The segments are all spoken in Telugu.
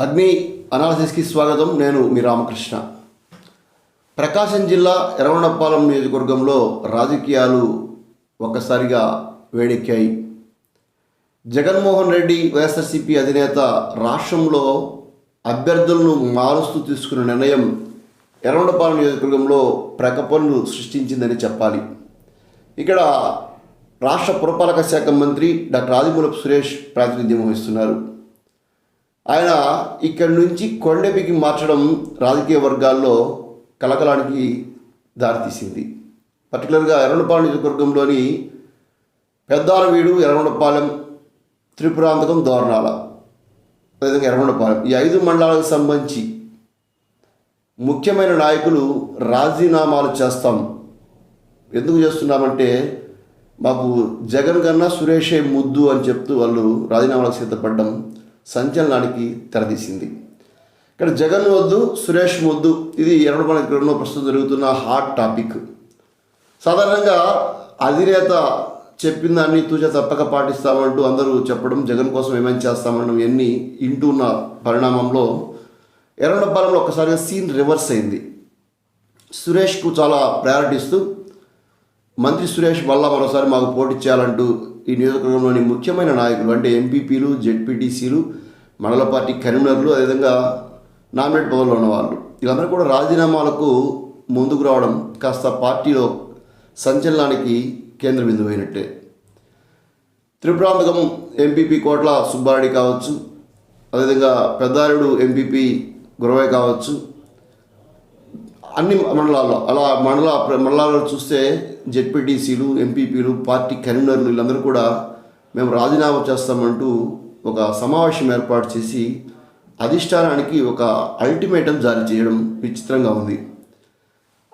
అగ్ని అనాలసిస్కి స్వాగతం. నేను మీ రామకృష్ణ. ప్రకాశం జిల్లా ఎర్రవనపాలెం నియోజకవర్గంలో రాజకీయాలు ఒక్కసారిగా వేడెక్కాయి. జగన్మోహన్ రెడ్డి వైఎస్ఆర్సీపీ అధినేత రాష్ట్రంలో అభ్యర్థులను మారుస్తూ తీసుకున్న నిర్ణయం ఎర్రవనపాలెం నియోజకవర్గంలో ప్రకపనలు సృష్టించిందని చెప్పాలి. ఇక్కడ రాష్ట్ర పురపాలక శాఖ మంత్రి డాక్టర్ ఆదిమూలపు సురేష్ ప్రాతినిధ్యం వహిస్తున్నారు. ఆయన ఇక్కడి నుంచి కొండెపికి మార్చడం రాజకీయ వర్గాల్లో కలకలానికి దారితీసింది. పర్టికులర్గా ఎర్రగొండపాలెం నియోజకవర్గంలోని పెద్దారవీడు ఎర్రగొండపాలెం త్రిపురాంతకం దోరణాల అదేవిధంగా ఎర్రగొండపాలెం ఈ ఐదు మండలాలకు సంబంధించి ముఖ్యమైన నాయకులు రాజీనామాలు చేస్తాం. ఎందుకు చేస్తున్నామంటే మాకు జగన్ కన్నా సురేషే ముద్దు అని చెప్తూ వాళ్ళు రాజీనామాలకు సిద్ధపడ్డం సంచలనానికి తెరదీసింది. ఇక్కడ జగన్ వద్దు సురేష్ వద్దు ఇది ఎర్రగొండ క్రీడలో ప్రస్తుతం జరుగుతున్న హాట్ టాపిక్. సాధారణంగా అధినేత చెప్పిన దాన్ని తూచ తప్పక పాటిస్తామంటూ అందరూ చెప్పడం జగన్ కోసం ఏమైనా చేస్తామనడం ఎన్ని ఇంటున్న పరిణామంలో ఎర్రగొండపాలెంలో ఒక్కసారిగా సీన్ రివర్స్ అయింది. సురేష్కు చాలా ప్రయారిటీ ఇస్తూ మంత్రి సురేష్ వల్ల మరోసారి మాకు పోటీ చేయాలంటూ ఈ నియోజకవర్గంలోని ముఖ్యమైన నాయకులు అంటే ఎంపీపీలు జెడ్పీటీసీలు మండల పార్టీ కన్వీనర్లు అదేవిధంగా నామినేట్ పదవుల్లో ఉన్నవాళ్ళు. వీళ్ళందరూ కూడా రాజీనామాలకు ముందుకు రావడం కాస్త పార్టీలో సంచలనానికి కేంద్ర బిందువు అయినట్టే. త్రిపురాంతకం ఎంపీపీ కోట్ల సుబ్బారెడ్డి కావచ్చు అదేవిధంగా పెద్దారుడు ఎంపీపీ గురవయ్య కావచ్చు అన్ని మండలాల్లో అలా మండల మండలాల్లో చూస్తే జెడ్పీటీసీలు ఎంపీపీలు పార్టీ కన్వీనర్లు వీళ్ళందరూ కూడా మేము రాజీనామా చేస్తామంటూ ఒక సమావేశం ఏర్పాటు చేసి అధిష్టానానికి ఒక అల్టిమేటం జారీ చేయడం విచిత్రంగా ఉంది.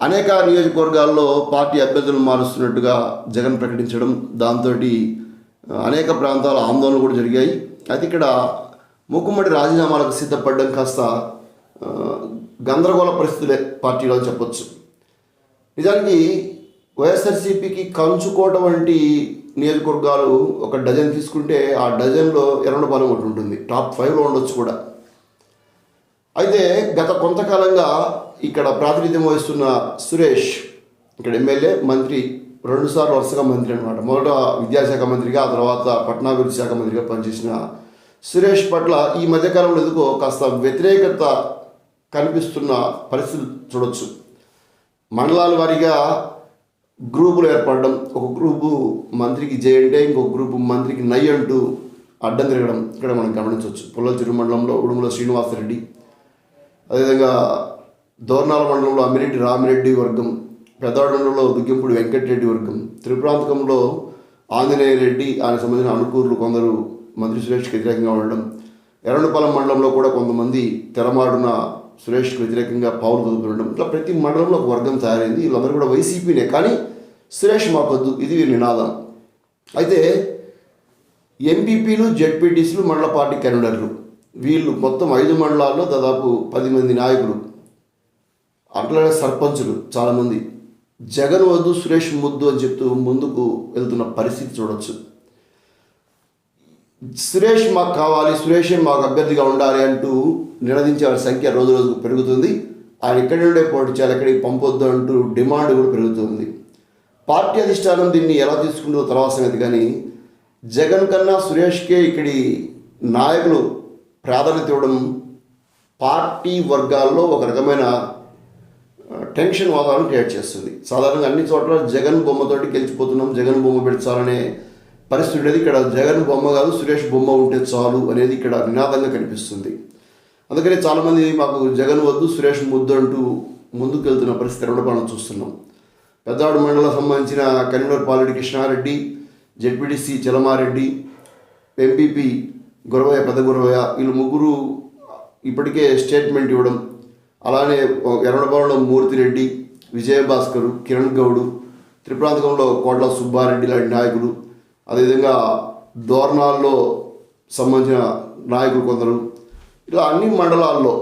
అనేక నియోజకవర్గాల్లో పార్టీ అభ్యర్థులను మారుస్తున్నట్టుగా జగన్ ప్రకటించడం దాంతో అనేక ప్రాంతాల ఆందోళనలు కూడా జరిగాయి. అయితే ఇక్కడ మూకుమ్మడి రాజీనామాలకు సిద్ధపడడం కాస్త గందరగోళ పరిస్థితులే పార్టీలో అని చెప్పొచ్చు. నిజానికి వైఎస్ఆర్సీపీకి కంచుకోట వంటి నియోజకవర్గాలు ఒక డజన్ తీసుకుంటే ఆ డజన్లో ఎర్రగొండపాలెం ఒకటి ఉంటుంది. టాప్ ఫైవ్లో ఉండొచ్చు కూడా. అయితే గత కొంతకాలంగా ఇక్కడ ప్రాతినిధ్యం వహిస్తున్న సురేష్ ఇక్కడ ఎమ్మెల్యే మంత్రి రెండుసార్లు వరుసగా మంత్రి అనమాట మొదట విద్యాశాఖ మంత్రిగా ఆ తర్వాత పట్టణాభివృద్ధి శాఖ మంత్రిగా పనిచేసిన సురేష్ పట్ల ఈ మధ్యకాలంలో ఎందుకో కాస్త వ్యతిరేకత కనిపిస్తున్న పరిస్థితి చూడొచ్చు. మండలాల వారీగా గ్రూపులు ఏర్పడడం ఒక గ్రూపు మంత్రికి జై అంటే ఇంకొక గ్రూపు మంత్రికి నై అంటూ అడ్డం తిరగడం ఇక్కడ మనం గమనించవచ్చు. పుల్లలచెరు మండలంలో ఉడుముల శ్రీనివాసరెడ్డి అదేవిధంగా దోర్నాల మండలంలో అమ్మిరెడ్డి రామిరెడ్డి వర్గం పెద్దవాడంలో దుగ్గింపుడి వెంకటరెడ్డి వర్గం త్రిపురాంతకంలో ఆంజనేయ రెడ్డి ఆయన సంబంధించిన అనుకూరులు కొందరు మంత్రి సురేష్కి వ్యతిరేకంగా ఉండడం ఎర్రనపాలెం మండలంలో కూడా కొంతమంది తెరమాడున సురేష్కి వ్యతిరేకంగా పౌరులు కదుపుతుండడం. ఇట్లా ప్రతి మండలంలో ఒక వర్గం తయారైంది. వీళ్ళందరూ కూడా వైసీపీనే. కానీ సురేష్ మాకొద్దు. ఇది వీరి నినాదం. అయితే ఎంపీపీలు జెడ్పీటీసీలు మండల పార్టీ కెనడర్లు వీళ్ళు మొత్తం ఐదు మండలాల్లో దాదాపు పది మంది నాయకులు. అట్లనే సర్పంచులు చాలామంది. జగన్ వద్దు సురేష్ ముద్దు అని చెప్తూ ముందుకు వెళ్తున్న పరిస్థితి చూడొచ్చు. సురేష్ మాకు కావాలి సురేషే మాకు అభ్యర్థిగా ఉండాలి అంటూ నినదించే వారి సంఖ్య రోజు రోజుకు పెరుగుతుంది. ఆయన ఇక్కడి నుండే పోటీ చేయాలి ఎక్కడికి పంపొద్దు అంటూ డిమాండ్ కూడా పెరుగుతుంది. పార్టీ అధిష్టానం దీన్ని ఎలా తీసుకుంటుందో తర్వాత సంగతి కానీ జగన్ కన్నా సురేష్కే ఇక్కడి నాయకులు ప్రాధాన్యత ఇవ్వడం పార్టీ వర్గాల్లో ఒక రకమైన టెన్షన్ వాతావరణం క్రియేట్ చేస్తుంది. సాధారణంగా అన్ని చోట్ల జగన్ బొమ్మతోటి గెలిచిపోతున్నాం జగన్ బొమ్మ పెడతారనే పరిస్థితి ఉండేది ఇక్కడ జగన్ బొమ్మ కాదు సురేష్ బొమ్మ ఉంటే చాలు అనేది ఇక్కడ నినాదంగా కనిపిస్తుంది. అందుకనే చాలామంది మాకు జగన్ వద్దు సురేష్ ముద్దు అంటూ ముందుకు వెళ్తున్న పరిస్థితి ఎక్కడ మనం చూస్తున్నాం. పెద్దవాడు మండలం సంబంధించిన convener Paleddi Krishna Reddy ZPTC Chalamareddy MPP Guravayya పెద్ద గురవయ్య వీళ్ళు ముగ్గురు ఇప్పటికే స్టేట్మెంట్ ఇవ్వడం అలానే ఎర్రడపాలెంలో మూర్తిరెడ్డి విజయభాస్కరు కిరణ్ గౌడు త్రిప్రాంతకంలో కోట్ల సుబ్బారెడ్డి లాంటి నాయకులు అదేవిధంగా దోరణాల్లో సంబంధించిన నాయకులు కొందరు. ఇలా అన్ని మండలాల్లో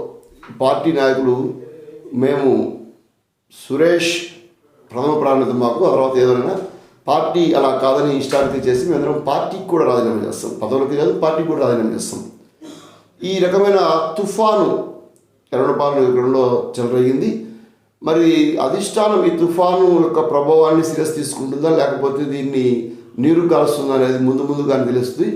పార్టీ నాయకులు మేము సురేష్ ప్రథమ ప్రాధాన్యత మాకు ఆ తర్వాత ఏదైనా పార్టీ అలా కాదని ఇష్టానికి చేసి మేమందరం పార్టీకి కూడా రాజీనామా చేస్తాం. పదవులకి కాదు పార్టీకి కూడా రాజీనామా చేస్తాం. ఈ రకమైన తుఫాను ఎర్రపాలెం ఎక్కడంలో చెలరేగింది. మరి అధిష్టానం ఈ తుఫాను యొక్క ప్రభావాన్ని సీరియస్ తీసుకుంటుందా లేకపోతే దీన్ని నీరు కాలుస్తుంది అనేది ముందు ముందుగానే తెలుస్తుంది.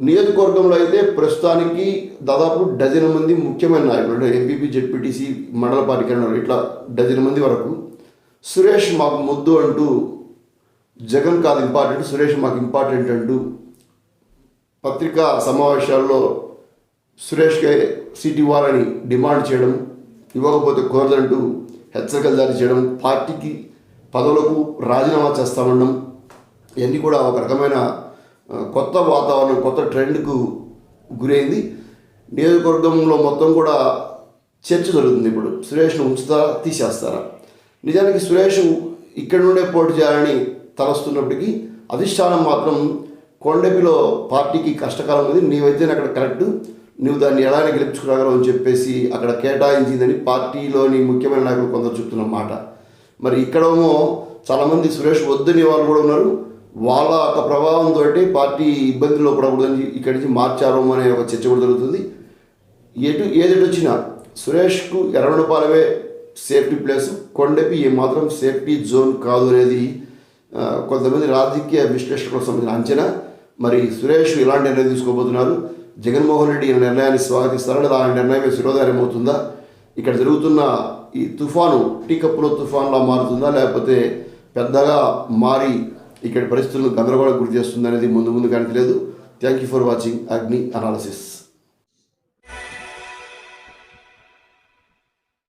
నియోజకవర్గంలో అయితే ప్రస్తుతానికి దాదాపు డజన్ మంది ముఖ్యమైన నాయకులు ఎంపీపీ జెడ్పీటీసీ మండల పార్టీ ఇట్లా డజన్ మంది వరకు. సురేష్ మాకు ముద్దు అంటూ జగన్ కాదు ఇంపార్టెంట్ సురేష్ మాకు ఇంపార్టెంట్ అంటూ పత్రికా సమావేశాల్లో సురేష్కే సీట్ ఇవ్వాలని డిమాండ్ చేయడం ఇవ్వకపోతే కోరదంటూ హెచ్చరికలు జారీ చేయడం పార్టీకి పదవులకు రాజీనామా చేస్తామనడం ఇవన్నీ కూడా ఒక రకమైన కొత్త వాతావరణం కొత్త ట్రెండ్కు గురైంది. నియోజకవర్గంలో మొత్తం కూడా చర్చ జరుగుతుంది ఇప్పుడు. సురేష్ను ఉంచుతారా తీసేస్తారా? నిజానికి సురేష్ ఇక్కడ నుండే పోటీ చేయాలని తలస్తున్నప్పటికీ అధిష్టానం మాత్రం కొండపిలో పార్టీకి కష్టకాలం ఉంది నీవైతే అక్కడ కరెక్ట్. నువ్వు దాన్ని ఎలా గెలుపుకురాగలవు అని చెప్పేసి అక్కడ కేటాయించిందని పార్టీలోని ముఖ్యమైన నాయకులు కొందరు చెప్తున్న మాట. మరి ఇక్కడేమో చాలామంది సురేష్ వద్దని వాళ్ళు కూడా ఉన్నారు. వాళ్ళ యొక్క ప్రభావంతో పార్టీ ఇబ్బందుల్లో పడకూడదని ఇక్కడి నుంచి మార్చారు అనే ఒక చర్చ కూడా జరుగుతుంది. ఎటు ఏదెటు వచ్చినా సురేష్కు ఎర్రనపాలవే సేఫ్టీ ప్లేస్. కొండపి ఏమాత్రం సేఫ్టీ జోన్ కాదు అనేది కొంతమంది రాజకీయ విశ్లేషకులకు సంబంధించిన అంచనా. మరి సురేష్ ఇలాంటి నిర్ణయం తీసుకోబోతున్నారు. జగన్మోహన్ రెడ్డి ఈ నిర్ణయాన్ని స్వాగతిస్తారా లేదా ఆ నిర్ణయమే శిరోధార్యం అవుతుందా? ఇక్కడ జరుగుతున్న ఈ తుఫాను టీ కప్పులో తుఫాన్లా మారుతుందా? లేకపోతే పెద్దగా మారి ఇక్కడి పరిస్థితుల్లో గందరగోళం గురి చేస్తుంది అనేది ముందు ముందు కానీ తెలియదు. Thank you for watching Agni analysis